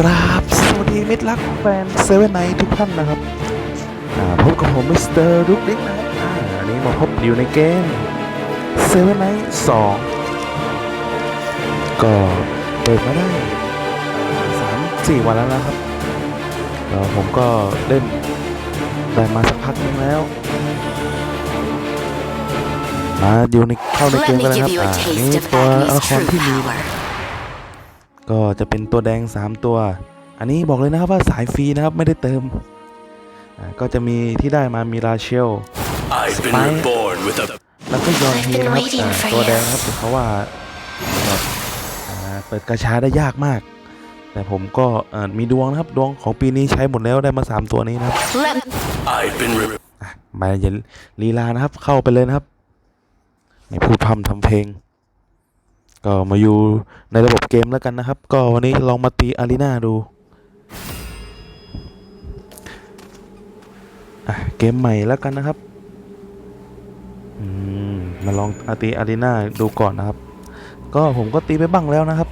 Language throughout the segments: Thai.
กราบ สวัสดีมิตรรักแฟนเซเว่นไนทุกท่านนะครับพบกับผมมิสเตอร์ดุ๊กดิ๊กนะครับอันนี้มาพบอยู่ในเกมเซเว่นไนสองก็เปิดมาได้สามสี่วันแล้วนะครับแล้วผมก็เล่นได้มาสักพักนึงแล้วมาอยู่ในเข้าในเกมกันเลยครับอ่าอันนี้ตัวละครที่มี ก็จะเป็นตัวแดง 3 ตัว อันนี้บอกเลยนะครับว่าสายฟรีนะครับ ไม่ได้เติมอ่าก็จะมีที่ได้มามีราเชล I've been Spy- reborn with a แล้วก็ยอน I've ฮี been นะครับ waiting อ่า for ตัว you แดงนะครับเพราะว่าแบบอ่าเปิดกระชาได้ยากมาก แต่ผมก็อ่ามีดวงนะครับ ดวงของปีนี้ใช้หมดแล้วได้มา 3 ตัวนี้นะครับ Let I've been re- อะมาอย่าลีลานะครับเข้าไปเลยนะครับไม่พูดพร่ำทำเพลง ก็มาอยู่ในระบบเกมแล้วกันนะครับ ก็วันนี้ลองมาตีอารีนาดูเกมใหม่แล้วกันนะครับมมาลองอาตีอารีนาดูก่อนนะครับ ก็ผมก็ตีไปบ้างแล้วนะครับ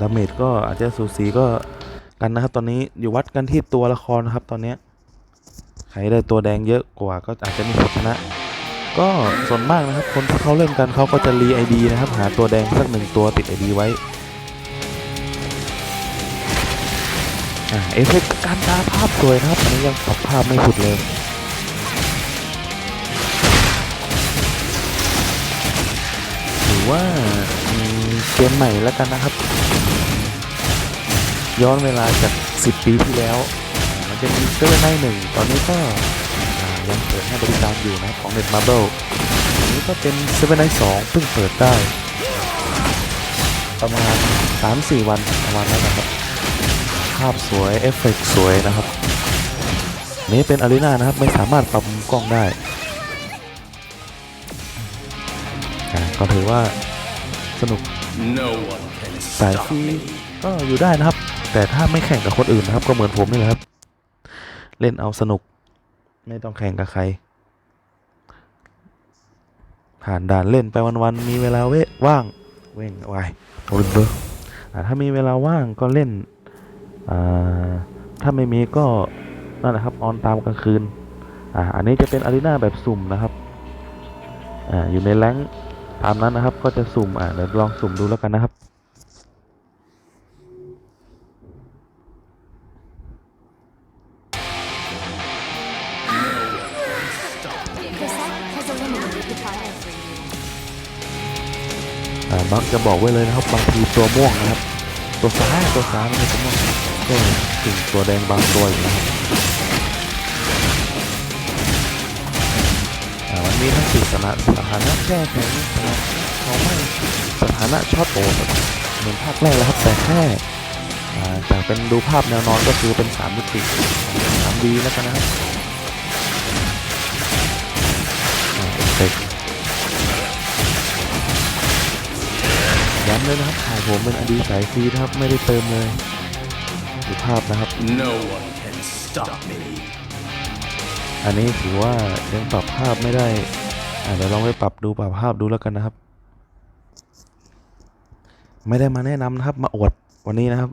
ดาเมจก็อาจจะสูสีก็กันนะครับ ตอนนี้อยู่วัดกันที่ตัวละครนะครับ ตอนนี้ใครได้ตัวแดงเยอะกว่าก็อาจจะมีชนะ ก็ส่วนมากนะครับคนที่เขาเล่นกันเขาก็จะรีไอดีนะครับ หาตัวแดงสักหนึ่งตัวติดไอดีไว้เอฟเฟกต์การตาภาพสวยนะครับอันนี้ยังปรับภาพไม่สุดเลยหรือว่าเกมใหม่แล้วกันนะครับ ย้อนเวลาจาก 10 ปีที่แล้ว มันจะมีเซเว่นไนหนึ่งตอนนี้ก็ ยังเปิดให้บริการอยู่นะของเน็ตมาร์เบิลอันนี้ก็เป็นเซเว่นไนสองเพิ่งเปิดได้ ประมาณ 3-4 วันประมาณนั้นนะครับ ภาพสวย เอฟเฟกต์สวยนะครับอันนี้เป็นอารีนานะครับ ไม่สามารถปรับมุมกล้องได้อ่าก็ถือว่าสนุก no one can สาย stop ฟรี me. ก็อยู่ได้นะครับ แต่ถ้าไม่แข่งกับคนอื่นนะครับ ก็เหมือนผมนี่แหละครับ เล่นเอาสนุก ไม่ต้องแข่งกับใคร ผ่านด่านเล่นไปวันๆมีเวลาเวว่างเว้งวายโอ้เบอร์ถ้ามีเวลาว่างก็เล่นถ้าไม่มีก็นั่นแหละครับออนตามกลางคืนอ่าอันนี้จะเป็นอารีนาแบบสุ่มนะครับอ่าอยู่ในแรงตามนั้นนะครับ ก็จะสุ่มอ่าเดี๋ยวลองสุ่มดูแล้วกันนะครับ eliminated the fire. อ่ามักจะบอกไว้เลยนะครับบางทีตัวม่วงนะครับ ตัวฟ้าตัวฟ้าไม่ใช่ตัวม่วงก็ถึงตัวแดงบางตัวอยู่นะครับมันมีทั้งสิสถานะสถานะแช่แข็งสถานะเขาไม่สถานะช็อตโอนเหมือนภาคแรกแล้วครับแต่แค่จากเป็นดูภาพแนวนอนก็คือเป็นสามมิติสามดีแล้วกันนะครับ เลยนะครับถ่ายผมเป็นอดีสายฟรีนะครับไม่ได้เติมเลยดูภาพนะครับ No one can stop me. อันนี้ถือว่ายังปรับภาพไม่ได้อะเดี๋ยวลองไปปรับดูปรับภาพดูแล้วกันนะครับ ไม่ได้มาแนะนำนะครับมาอวดวันนี้นะครับ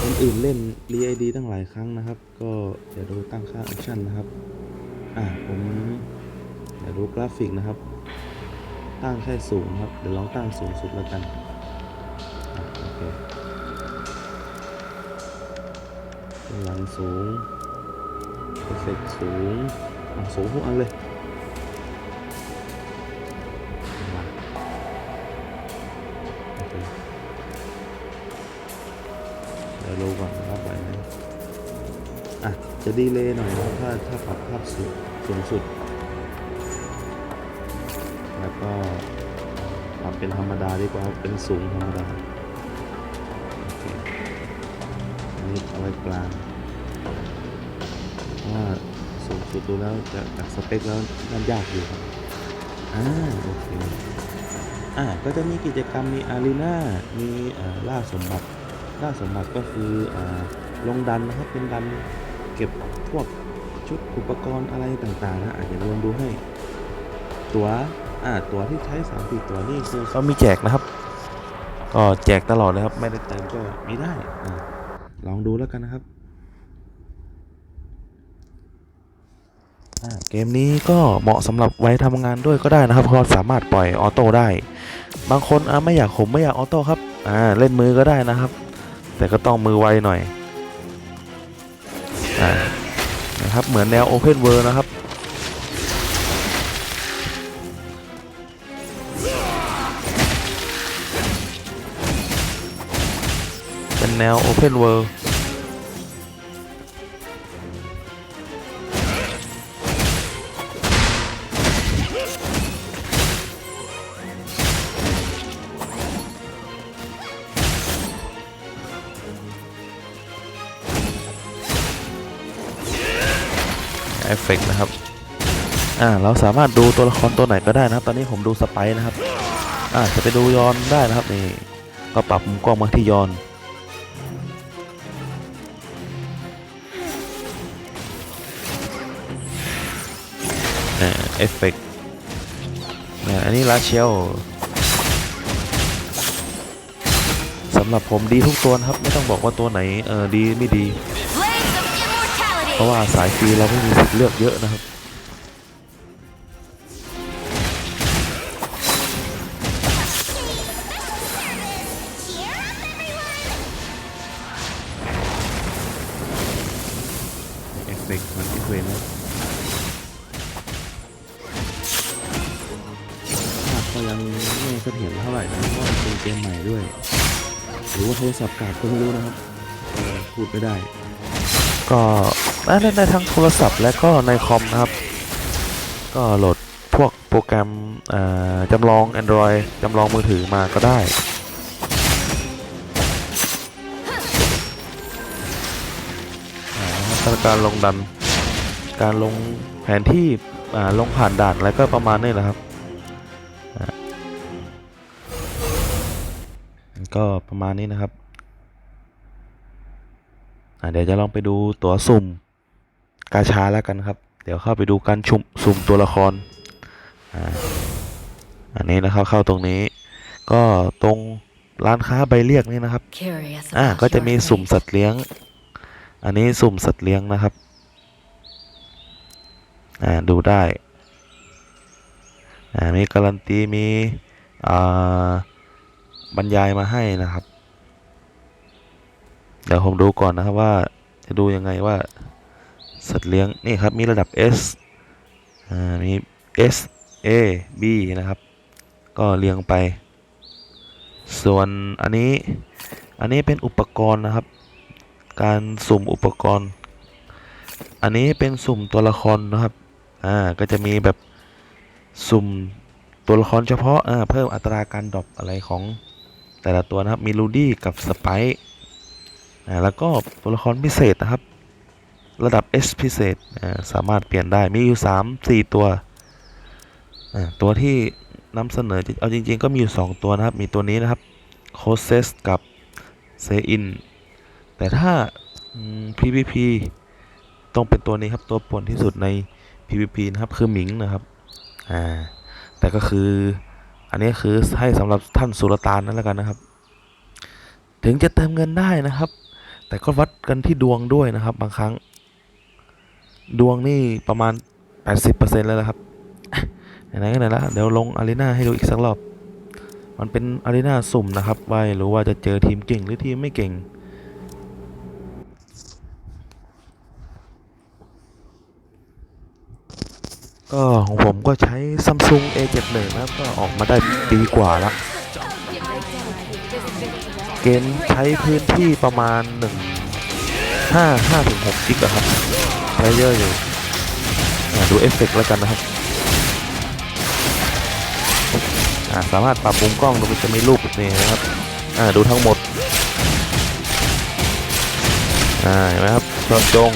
คนอื่นเล่นรีไอดีตั้งหลายครั้งนะครับ ก็เดี๋ยวดูตั้งค่าออปชั่นนะครับ อ่าผมเดี๋ยวดูกราฟิกนะครับ ตั้งแค่สูงครับ เดี๋ยวลองตั้งสูงสุดแล้วกันโอเคเป็นหลังสูงเอฟเฟกสูงอะสูงทุกอันเลยโอเคเดี๋ยวดูก่อนรับไหวไหมอะ จะดีเลยหน่อยนะครับถ้าถ้าปรับภาพสูงสูงสุด ก็ปรับเป็นธรรมดาดีกว่าเป็นสูงธรรมดาอันนี้เอาไว้กลางว่าสูงสุดดูแล้วจะจากสเปคแล้วมันยากอยู่ครับอ่าโอเคอ่าก็จะมีกิจกรรมมีอารีนามีล่าสมบัติล่าสมบัติก็คืออ่าลงดันนะครับเป็นดันเก็บพวกชุดอุปกรณ์อะไรต่างๆนะอาจจะลองดูให้ตั๋ว อ่าตัวที่ใช้สามสี่ตัวนี่คือเขามีแจกนะครับก็แจกตลอดเลยครับ ไม่ได้เติมก็มีได้อ่าลองดูแล้วกันนะครับอ่าเกมนี้ก็เหมาะสำหรับไว้ทำงานด้วยก็ได้นะครับเพราะสามารถปล่อยออโต้ได้ บางคนอ่าไม่อยากผมไม่อยากออโต้ครับอ่าเล่นมือก็ได้นะครับ แต่ก็ต้องมือไวหน่อยอ่านะครับเหมือนแนว Open World นะครับ เป็นแนว Open World เอฟเฟกต์นะครับ อ่า เราสามารถดูตัวละครตัวไหนก็ได้นะครับ ตอนนี้ผมดูสไปร์นะครับ อ่า จะไปดูยอนได้นะครับนี่ ก็ปรับมุมกล้องมาที่ยอน อ่าเอฟเฟกต์เนี่ยอันนี้ลาเชลสำหรับผมดีทุกตัวนะครับ ไม่ต้องบอกว่าตัวไหนเออดีไม่ดี Blaze of immortality! เพราะว่าสายฟรีเราไม่มีสิทธิ์เลือกเยอะนะครับ ก็ยังไม่เสถียรเท่าไหร่นะเพราะมันเป็นเกมใหม่ด้วย หรือว่าโทรศัพท์กาดก็ไม่รู้นะครับเออพูดไม่ได้ ก็ได้เล่นได้ทั้งโทรศัพท์และก็ในคอมนะครับ ก็โหลดพวกโปรแกรมจำลอง Android จำลองมือถือมาก็ได้การลงดัน การลงแผนที่ลงผ่านด่านอะไรก็ประมาณนี้แหละครับ ก็ประมาณนี้นะครับอะเดี๋ยวจะลองไปดูตัวสุ่มกาชาแล้วกันครับ เดี๋ยวเข้าไปดูการชุมสุ่มตัวละครอ่าอันนี้นะครับเข้าตรงนี้ ก็ตรงร้านค้าใบเรียกนี่นะครับ Curious อ่า about ก็จะ your มีสุ่ม fate. สัตว์เลี้ยง อันนี้สุ่มสัตว์เลี้ยงนะครับอ่าดูได้อ่ามีการันตีมีอ่า บรรยายมาให้นะครับ เดี๋ยวผมดูก่อนนะครับว่าจะดูยังไงว่า สัตว์เลี้ยงนี่ครับมีระดับ S อ่ามี S A B นะครับ ก็เรียงไป ส่วนอันนี้อันนี้เป็นอุปกรณ์นะครับ การสุ่มอุปกรณ์ อันนี้เป็นสุ่มตัวละครนะครับอ่าก็จะมีแบบสุ่มตัวละครเฉพาะอ่าเพิ่มอัตราการดรอปอะไรของ แต่ละตัวนะครับมีลูดี้กับสไปค์แล้วก็ตัวละครพิเศษนะครับ ระดับ S พิเศษสามารถเปลี่ยนได้มีอยู่ 3 4 ตัวตัวที่นำเสนอเอาจริง ๆ ก็มีอยู่ 2 ตัวนะครับ มีตัวนี้นะครับโคเซสกับเซอินแต่ถ้า PVP ต้องเป็นตัวนี้ครับตัวป่วนที่สุดใน PVP นะครับคือหมิงนะครับอ่าแต่ก็คือ อันนี้คือให้สำหรับท่านสุลต่านนั่นแล้วกันนะครับ ถึงจะเติมเงินได้นะครับ แต่ก็วัดกันที่ดวงด้วยนะครับ บางครั้ง ดวงนี่ประมาณ 80%เลยนะครับไหนๆก็ไหนละเดี๋ยวลงอารีนาให้ดูอีกสักรอบ มันเป็นอารีนาสุ่มนะครับว่าไม่รู้ว่าจะเจอทีมเก่งหรือทีมไม่เก่ง ก็ของผมก็ใช้ Samsung A71 นะครับก็ออกมาได้ปีกว่าละเกมใช้พื้นที่ประมาณ 1 5 5ถึง6กิกะครับใช้เยอะอยู่ดูเอฟเฟกต์แล้วกันนะครับ สามารถปรับมุมกล้องดูมันจะมีรูปแบบนี้นะครับดูทั้งหมดเห็นไหมครับจอจง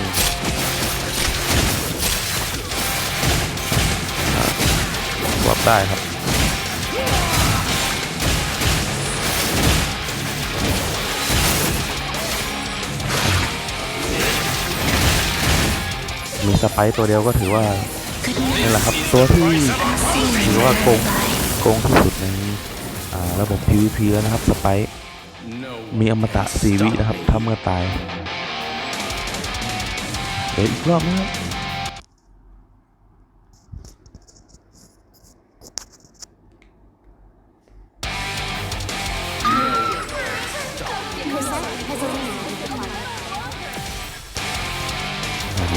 วับได้ครับมีสไปตัวเดียวก็ถือว่านี่แหละครับตัวที่ถือว่าโกงโกงที่สุดในระบบ PVP แล้วนะครับสไปมีอมตะสีวินะครับถ้าเมื่อตายเดี๋ยวอีกรอบนะครับ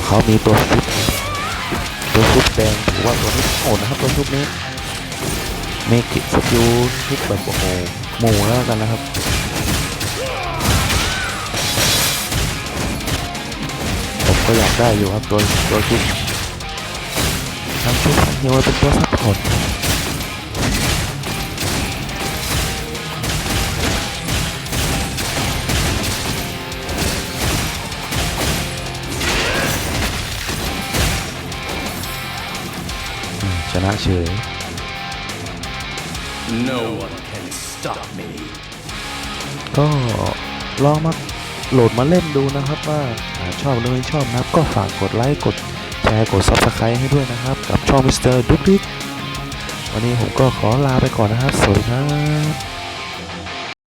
เขามีตัวชุบตัวชุบแดงถือว่าตัวนี้โหดนะครับตัวชุบนี้เมกิสกิลชุบแบบโอ้โหหมู่แล้วกันนะครับผมก็อยากได้อยู่ครับตัวตัวชุบทั้งชุบทั้งเฮวเป็นตัวซัพพอร์ต ชนะเฉย No one can stop me. ก็ลองมาโหลดมาเล่นดูนะครับว่าอ่าชอบหรือไม่ชอบนะครับ ก็ฝากกดไลค์กดแชร์กด Subscribe ให้ด้วยนะครับ กับช่องมิสเตอร์ดุ๊กดิ๊กวันนี้ผมก็ขอลาไปก่อนนะครับ สวัสดีครับ